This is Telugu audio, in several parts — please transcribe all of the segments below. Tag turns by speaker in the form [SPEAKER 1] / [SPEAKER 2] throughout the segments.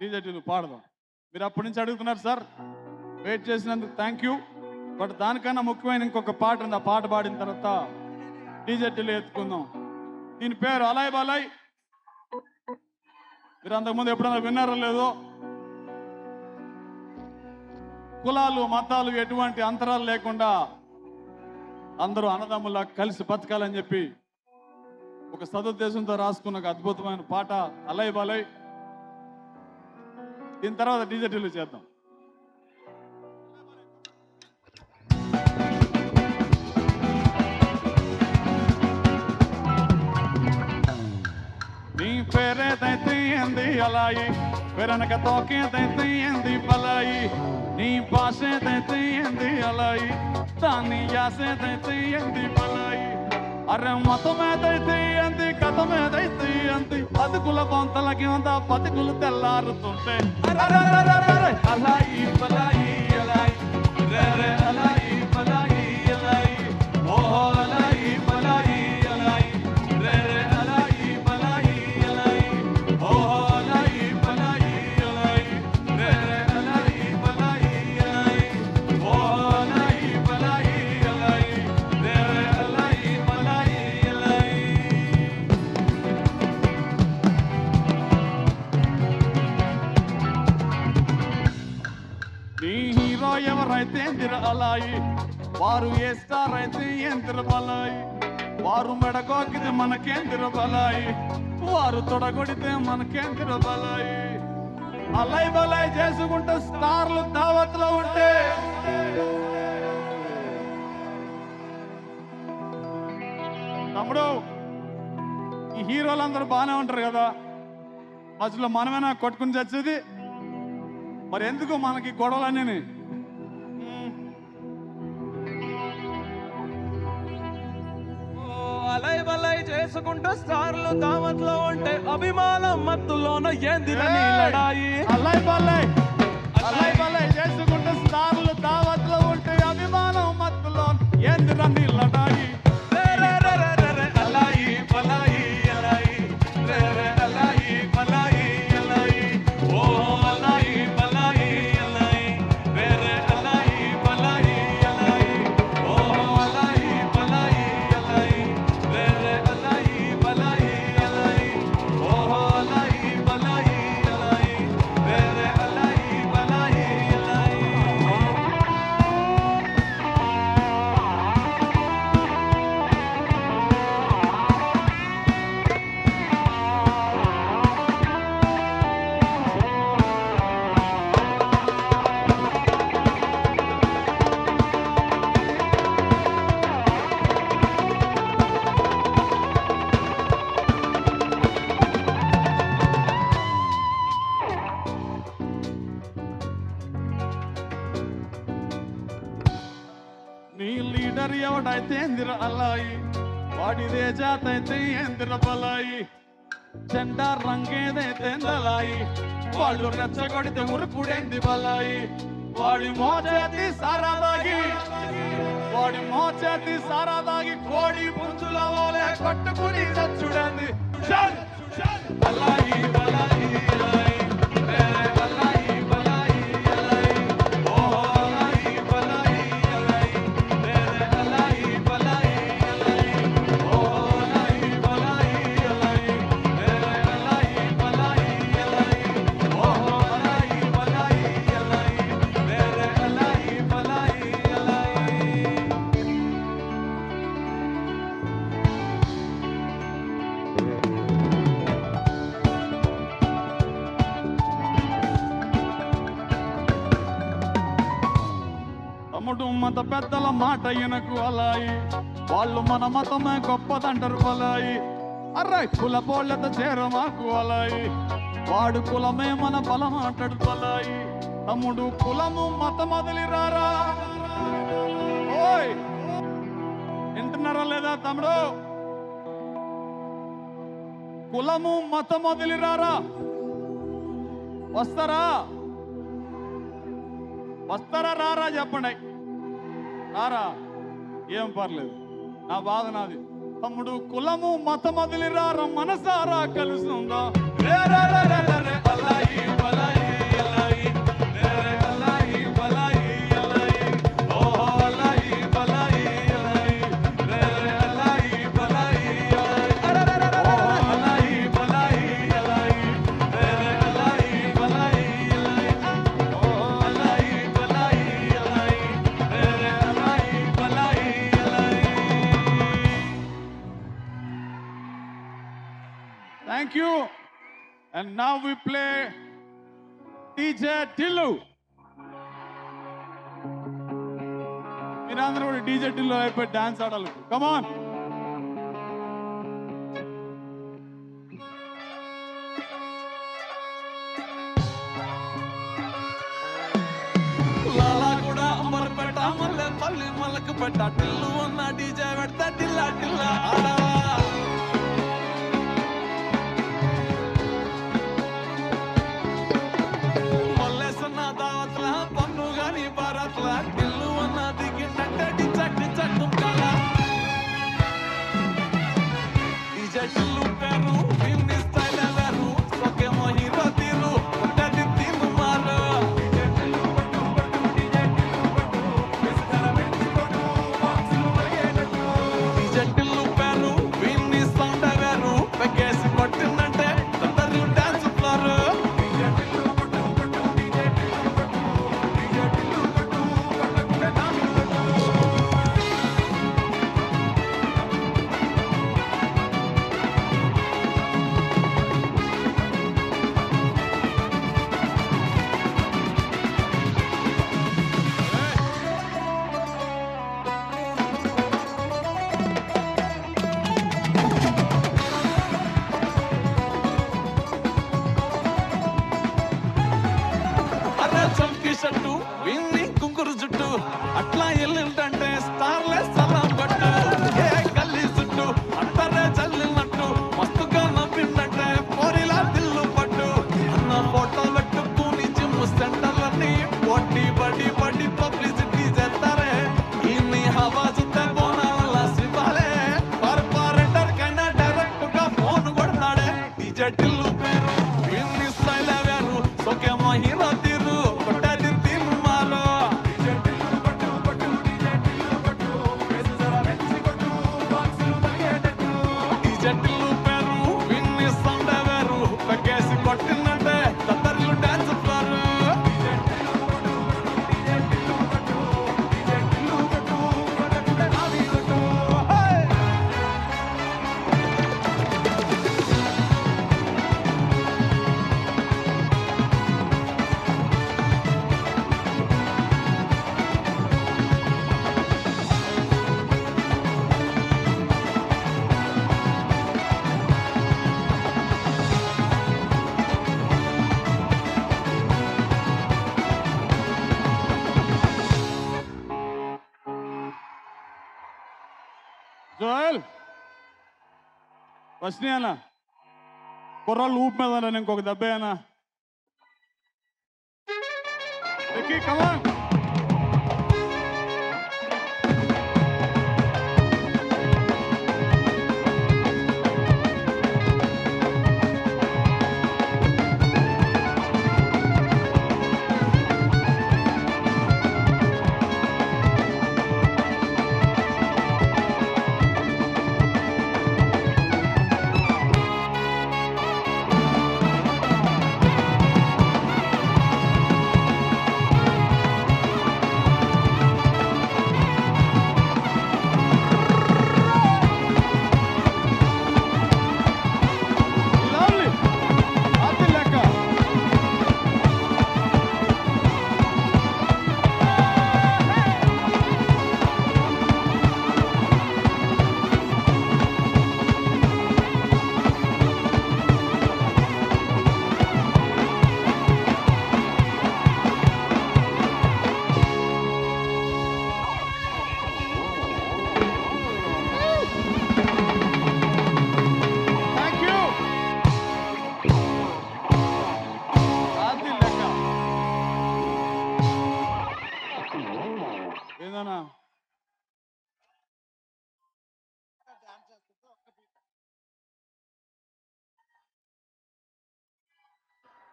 [SPEAKER 1] డీజేటీలు పాడదాం. మీరు అప్పటి నుంచి అడుగుతున్నారు సార్. వెయిట్ చేసినందుకు థ్యాంక్ యూ బట్ దానికన్నా ముఖ్యమైన ఇంకొక పాట ఉంది. ఆ పాట పాడిన తర్వాత డీజేటీలు ఎత్తుకుందాం. దీని పేరు అలాయ్ బాలాయ్. మీరు అంతకుముందు ఎప్పుడైనా విన్నారో లేదో? కులాలు మతాలు ఎటువంటి అంతరాలు లేకుండా అందరూ అన్నదమ్ములా కలిసి బతకాలని చెప్పి ఒక సదుద్దేశంతో రాసుకున్న ఒక అద్భుతమైన పాట అలయ్ బలయ్. దీని తర్వాత డిజిటల్ చేద్దాం. నీ పేరేదైతే ఏంది అలాయి పెరనక తోకేదైతే ఏంది బలాయి నీ భాష ఏదైతే ఏంది అలాయి దాన్ని యాసేదైతే ఏంది బలాయి అరే మతం ఏదైతే ఏంది కథం ఏదైతే ఏంది బతుకుల బొంతలకి ఉందా బతుకులు తెల్లారుతుంటే. అలా ఈ అలా అలాయి ఎవరైతే ఎందిర అలాయి వారు ఏ స్టార్ అయితే ఎందిర బలాయి వారు మెడగోకితే మనకేందిర బలాయి వారు తొడగొడితే మనకేందిర బలాయి అలై బలై చేసుకుంటే స్టార్లు దావత్లో ఉంటే. తమ్ముడు ఈ హీరోలు అందరూ బాగానే ఉంటారు కదా? మధ్యలో మనమేనా కొట్టుకుని చచ్చేది? మరి ఎందుకు మనకి గొడవలన్నీ
[SPEAKER 2] అలై బలై చేసుకుంటూ స్టార్లు దావత్లో ఉంటే అభిమానం మత్తులోన ఏందిరా నీ లడాయి?
[SPEAKER 1] అల్లాయ్ బల్లాయ్ అల్లాయ్ బల్లాయ్ చేసుకుంటే స్టార్లు దావత్లో ఉంటే అభిమానం మత్తులో ఏందిరా లీడర్ ఎవడైతే ఎందిర అల్లాయి వాడిదే జాత అయితే బలాయి. జెండా రంగేదైతే నలాయి వాళ్ళు రెచ్చగొడితే ఉరుపుడేంది బలాయి. వాడి మోచేతి సారాదాగి వాడి మోచేతి సారాదాగి కోడి పుంజుల వాలే కట్టుకుని చచ్చుడంది. బలాయి. తమ్ముడు మత పెద్దల మాట ఈయనకు అలాయి. వాళ్ళు మన మతమే గొప్పదంటారు బలాయి అర్రాయ్ కుల పోళ్ళతో చేర మాకు అలాయి. వాడు కులమే మన బలం అంటాడు బలాయి తమ్ముడు కులము మతం వదిలిరారా? ఓయ్! వింటున్నారా లేదా తమ్ముడు? కులము మతం వదిలిరారా? వస్తారా? వస్తారా? రారా చెప్పండి. రారా ఏం పర్లేదు. నా బాధ నాది. తమ్ముడు కులము మతం వదిలిరారా మనసారా కలుసుందా? రే రే రే రే రే And now we play DJ Tillu. మీరందరూ కూడా డీజే టిల్లు అయిపోయి డాన్స్ ఆడాలి. కమాన్
[SPEAKER 2] మలక పెట్టా టిల్లు ఉన్న డీజే పెడతా టిల్లా టిల్లా ఆడా. little dance
[SPEAKER 1] జోయల్ వస్తున్నాయన్నా కుర్రాలు ఊపు మీద ఇంకొక దెబ్బ అయినా ఎక్కి కమా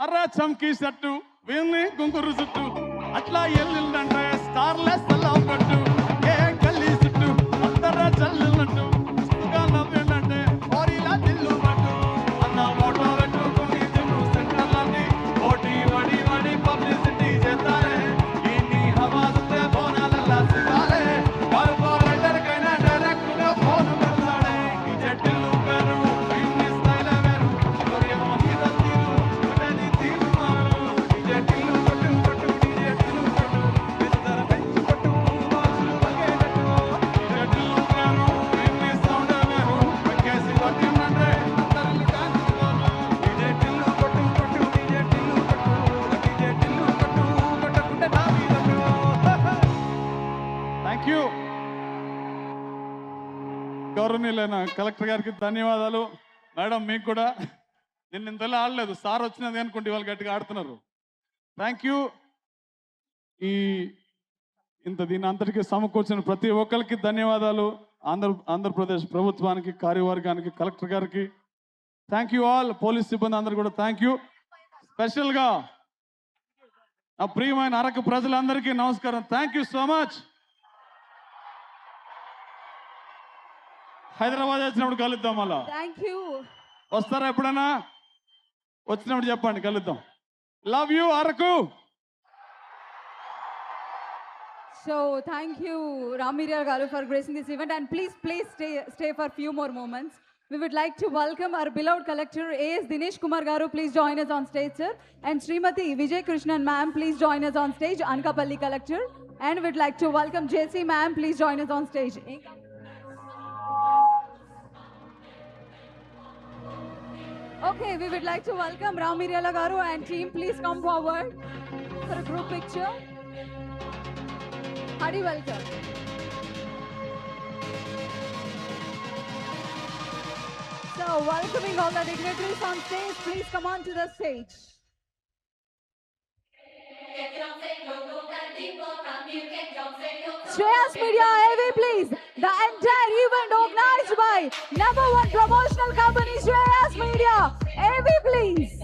[SPEAKER 1] అర్రా చంకీసినట్టు వీళ్ళని గుంగురు జుట్టు. అట్లా ఎల్లుందంటే స్టార్లెస్ అలా పట్టు. ఏ గల్లీ జుట్టు అందరా చల్లు గౌరవనీయులైన కలెక్టర్ గారికి ధన్యవాదాలు. మేడం మీకు కూడా నిన్న ఇంతలో ఆడలేదు. సార్ వచ్చినది అనుకుంటే వాళ్ళు గట్టిగా ఆడుతున్నారు. థ్యాంక్ యూ ఈ ఇంత దీని అంతటికి సమకూర్చిన ప్రతి ఒక్కరికి ధన్యవాదాలు. ఆంధ్ర ఆంధ్రప్రదేశ్ ప్రభుత్వానికి కార్యవర్గానికి కలెక్టర్ గారికి. థ్యాంక్ యూ ఆల్ పోలీస్ సిబ్బంది అందరు కూడా థ్యాంక్ యూ స్పెషల్గా నా ప్రియమైన అరకు ప్రజలందరికీ నమస్కారం. Thank you so much Hyderabad వచ్చినప్పుడు కలుద్దాం మళ్ళా
[SPEAKER 3] థ్యాంక్ యూ
[SPEAKER 1] వస్తారా ఎప్పుడైనా వచ్చినప్పుడు చెప్పండి కలుద్దాం love you Araku
[SPEAKER 3] so thank you Ramiriya గారు for gracing this event and please please stay stay for few more moments we would like to welcome our beloved collector as dinesh kumar garu please join us on stage sir and srimati vijay krishnan ma'am please join us on stage ankapalli collector and we'd like to welcome jc ma'am please join us on stage okay we would like to welcome ramiriyala garu and team please come forward for a group picture Hearty welcome. So, welcoming all the dignitaries on stage, please come on to the stage. Shreyas Media AV please. The entire event organized by number one promotional company Shreyas Media. AV please.